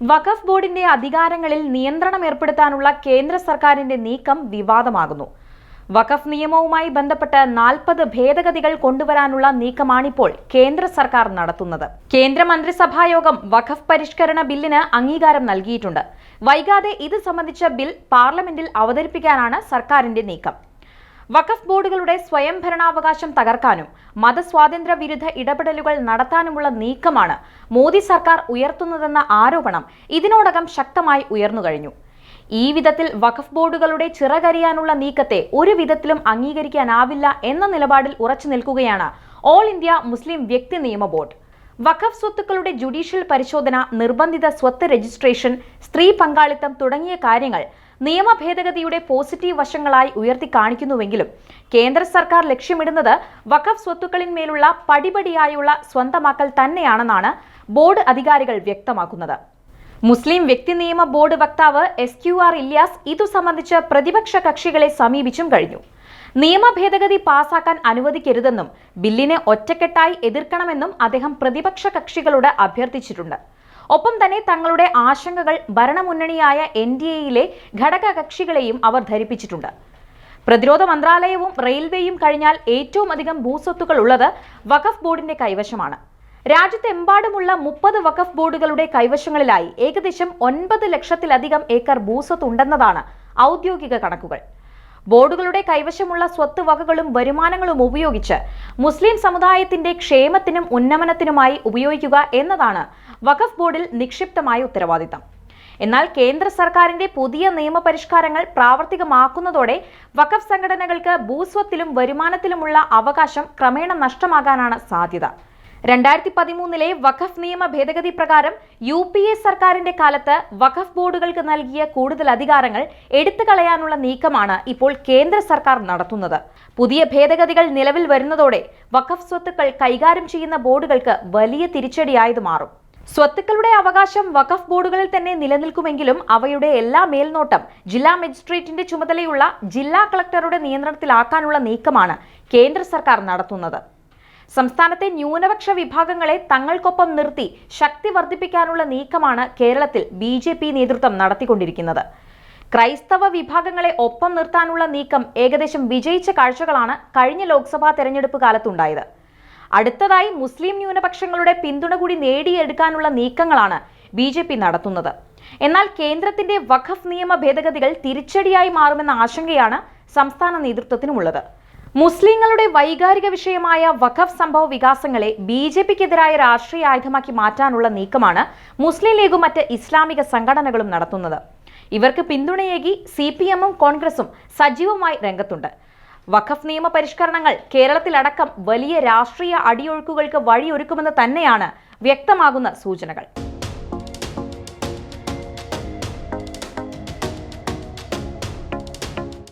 വഖഫ് ബോർഡിന്റെ അധികാരങ്ങളിൽ നിയന്ത്രണം ഏർപ്പെടുത്താനുള്ള കേന്ദ്ര സർക്കാരിന്റെ നീക്കം വിവാദമാകുന്നു. വഖഫ് നിയമവുമായി ബന്ധപ്പെട്ട് നാൽപ്പത് ഭേദഗതികൾ കൊണ്ടുവരാനുള്ള നീക്കമാണിപ്പോൾ കേന്ദ്ര സർക്കാർ നടത്തുന്നത്. കേന്ദ്ര മന്ത്രിസഭായോഗം വഖഫ് പരിഷ്കരണ ബില്ലിന് അംഗീകാരം നൽകിയിട്ടുണ്ട്. വൈകാതെ ഇത് സംബന്ധിച്ച ബിൽ പാർലമെന്റിൽ അവതരിപ്പിക്കാനാണ് സർക്കാരിന്റെ നീക്കം. വഖഫ് ബോർഡുകളുടെ സ്വയംഭരണാവകാശം തകർക്കാനും മതസ്വാതന്ത്ര്യ വിരുദ്ധ ഇടപെടലുകൾ നടത്താനുമുള്ള നീക്കമാണ് മോദി സർക്കാർ ഉയർത്തുന്നതെന്ന ആരോപണം ഇതിനോടകം ശക്തമായി ഉയർന്നു കഴിഞ്ഞു. ഈ വിധത്തിൽ വഖഫ് ബോർഡുകളുടെ ചിറകരിയാനുള്ള നീക്കത്തെ ഒരു വിധത്തിലും അംഗീകരിക്കാനാവില്ല എന്ന നിലപാടിൽ ഉറച്ചു നിൽക്കുകയാണ് ഓൾ ഇന്ത്യ മുസ്ലിം വ്യക്തി നിയമ ബോർഡ്. വഖഫ് സ്വത്തുക്കളുടെ ജുഡീഷ്യൽ പരിശോധന നിർബന്ധിത സ്വത്ത് രജിസ്ട്രേഷൻ സ്ത്രീ പങ്കാളിത്തം തുടങ്ങിയ കാര്യങ്ങൾ നിയമ ഭേദഗതിയുടെ പോസിറ്റീവ് വശങ്ങളായി ഉയർത്തി കാണിക്കുന്നുവെങ്കിലും കേന്ദ്ര സർക്കാർ ലക്ഷ്യമിടുന്നത് വഖഫ് സ്വത്തുക്കളിന്മേലുള്ള പടിപടിയായുള്ള സ്വന്തമാക്കൽ തന്നെയാണെന്നാണ് ബോർഡ് അധികാരികൾ വ്യക്തമാക്കുന്നത്. മുസ്ലിം വ്യക്തി നിയമ ബോർഡ് വക്താവ് എസ് ക്യു ആർ ഇല്യാസ് ഇതു സംബന്ധിച്ച് പ്രതിപക്ഷ കക്ഷികളെ സമീപിച്ചും കഴിഞ്ഞു. നിയമ ഭേദഗതി പാസാക്കാൻ അനുവദിക്കരുതെന്നും ബില്ലിനെ ഒറ്റക്കെട്ടായി എതിർക്കണമെന്നും അദ്ദേഹം പ്രതിപക്ഷ കക്ഷികളോട് അഭ്യർത്ഥിച്ചിട്ടുണ്ട്. ഒപ്പം തന്നെ തങ്ങളുടെ ആശങ്കകൾ ഭരണമുന്നണിയായ എൻ ഡി എയിലെ ഘടക കക്ഷികളെയും അവർ ധരിപ്പിച്ചിട്ടുണ്ട്. പ്രതിരോധ മന്ത്രാലയവും റെയിൽവേയും കഴിഞ്ഞാൽ ഏറ്റവും അധികം ഭൂസ്വത്തുക്കൾ ഉള്ളത് വഖഫ് ബോർഡിന്റെ കൈവശമാണ്. രാജ്യത്തെമ്പാടുമുള്ള മുപ്പത് വഖഫ് ബോർഡുകളുടെ കൈവശങ്ങളിലായി ഏകദേശം ഒൻപത് ലക്ഷത്തിലധികം ഏക്കർ ഭൂസ്വത്ത് ഉണ്ടെന്നതാണ് ഔദ്യോഗിക കണക്കുകൾ. ബോർഡുകളുടെ കൈവശമുള്ള സ്വത്ത് വകകളും വരുമാനങ്ങളും ഉപയോഗിച്ച് മുസ്ലിം സമുദായത്തിന്റെ ക്ഷേമത്തിനും ഉന്നമനത്തിനുമായി ഉപയോഗിക്കുക എന്നതാണ് വഖഫ് ബോർഡിൽ നിക്ഷിപ്തമായ ഉത്തരവാദിത്തം. എന്നാൽ കേന്ദ്ര സർക്കാരിന്റെ പുതിയ നിയമപരിഷ്കാരങ്ങൾ പ്രാവർത്തികമാക്കുന്നതോടെ വഖഫ് സംഘടനകൾക്ക് ഭൂസ്വത്തിലും വരുമാനത്തിലുമുള്ള അവകാശം ക്രമേണ നഷ്ടമാകാനാണ് സാധ്യത. രണ്ടായിരത്തി പതിമൂന്നിലെ വഖഫ് നിയമ ഭേദഗതി പ്രകാരം യു പി എ സർക്കാരിന്റെ കാലത്ത് വഖഫ് ബോർഡുകൾക്ക് നൽകിയ കൂടുതൽ അധികാരങ്ങൾ എടുത്തു കളയാനുള്ള നീക്കമാണ് ഇപ്പോൾ കേന്ദ്ര സർക്കാർ നടത്തുന്നത്. പുതിയ ഭേദഗതികൾ നിലവിൽ വരുന്നതോടെ വഖഫ് സ്വത്തുക്കൾ കൈകാര്യം ചെയ്യുന്ന ബോർഡുകൾക്ക് വലിയ തിരിച്ചടിയായത് മാറും. സ്വത്തുക്കളുടെ അവകാശം വഖഫ് ബോർഡുകളിൽ തന്നെ നിലനിൽക്കുമെങ്കിലും അവയുടെ എല്ലാ മേൽനോട്ടം ജില്ലാ മജിസ്ട്രേറ്റിന്റെ ചുമതലയുള്ള ജില്ലാ കളക്ടറുടെ നിയന്ത്രണത്തിലാക്കാനുള്ള നീക്കമാണ് കേന്ദ്ര സർക്കാർ നടത്തുന്നത്. സംസ്ഥാനത്തെ ന്യൂനപക്ഷ വിഭാഗങ്ങളെ തങ്ങൾക്കൊപ്പം നിർത്തി ശക്തി വർദ്ധിപ്പിക്കാനുള്ള നീക്കമാണ് കേരളത്തിൽ ബി നേതൃത്വം നടത്തിക്കൊണ്ടിരിക്കുന്നത്. ക്രൈസ്തവ വിഭാഗങ്ങളെ ഒപ്പം നിർത്താനുള്ള നീക്കം ഏകദേശം വിജയിച്ച കാഴ്ചകളാണ് കഴിഞ്ഞ ലോക്സഭാ തെരഞ്ഞെടുപ്പ് കാലത്തുണ്ടായത്. അടുത്തതായി മുസ്ലിം ന്യൂനപക്ഷങ്ങളുടെ പിന്തുണ കൂടി നേടിയെടുക്കാനുള്ള നീക്കങ്ങളാണ് ബി ജെ പി നടത്തുന്നത്. എന്നാൽ കേന്ദ്രത്തിന്റെ വഖഫ് നിയമ ഭേദഗതികൾ തിരിച്ചടിയായി മാറുമെന്ന ആശങ്കയാണ് സംസ്ഥാന നേതൃത്വത്തിനുമുള്ളത്. മുസ്ലിങ്ങളുടെ വൈകാരിക വിഷയമായ വഖഫ് സംഭവ വികാസങ്ങളെ ബി ജെ പിക്കെതിരായ രാഷ്ട്രീയ ആയുധമാക്കി മാറ്റാനുള്ള നീക്കമാണ് മുസ്ലിം ലീഗും മറ്റ് ഇസ്ലാമിക സംഘടനകളും നടത്തുന്നത്. ഇവർക്ക് പിന്തുണയേകി സി പി എമ്മും കോൺഗ്രസും സജീവമായി രംഗത്തുണ്ട്. വഖഫ് നിയമ പരിഷ്കരണങ്ങൾ കേരളത്തിലടക്കം വലിയ രാഷ്ട്രീയ അടിയൊഴുക്കുകൾക്ക് വഴിയൊരുക്കുമെന്ന് തന്നെയാണ് വ്യക്തമാകുന്ന സൂചനകൾ.